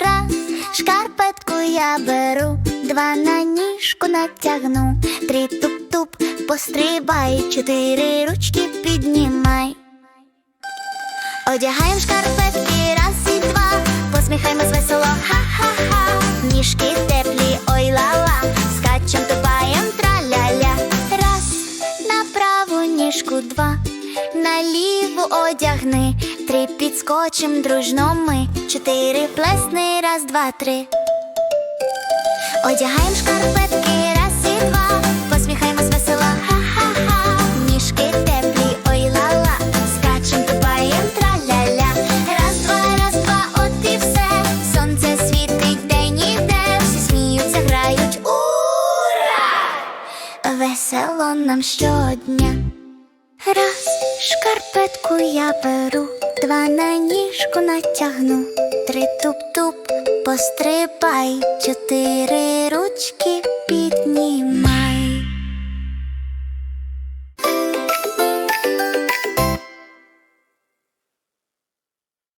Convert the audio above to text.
Раз, шкарпетку я беру, два на ніжку натягну, три туп-туп, пострибай, чотири ручки піднімай. Одягаєм шкарпетки раз і два, посміхаємось весело, ха-ха-ха. Ніжки теплі, ой ла-ла, скачем тупаєм траля-ля. Раз, на праву ніжку два, на ліву одягни, три підскочим дружно ми, чотири плесни, раз, два, три. Одягаєм шкарпетки раз і два, посміхаємось весело, ха-ха-ха. Ніжки теплі, ой ла-ла, скачем тупаєм траля-ля. Раз, два, раз, два, от і все. Сонце світить день і де, всі сміються, грають. Ура! Весело нам щодня. Раз, шкарпетку я беру, два на ніжку натягну, три туп-туп, пострибай, чотири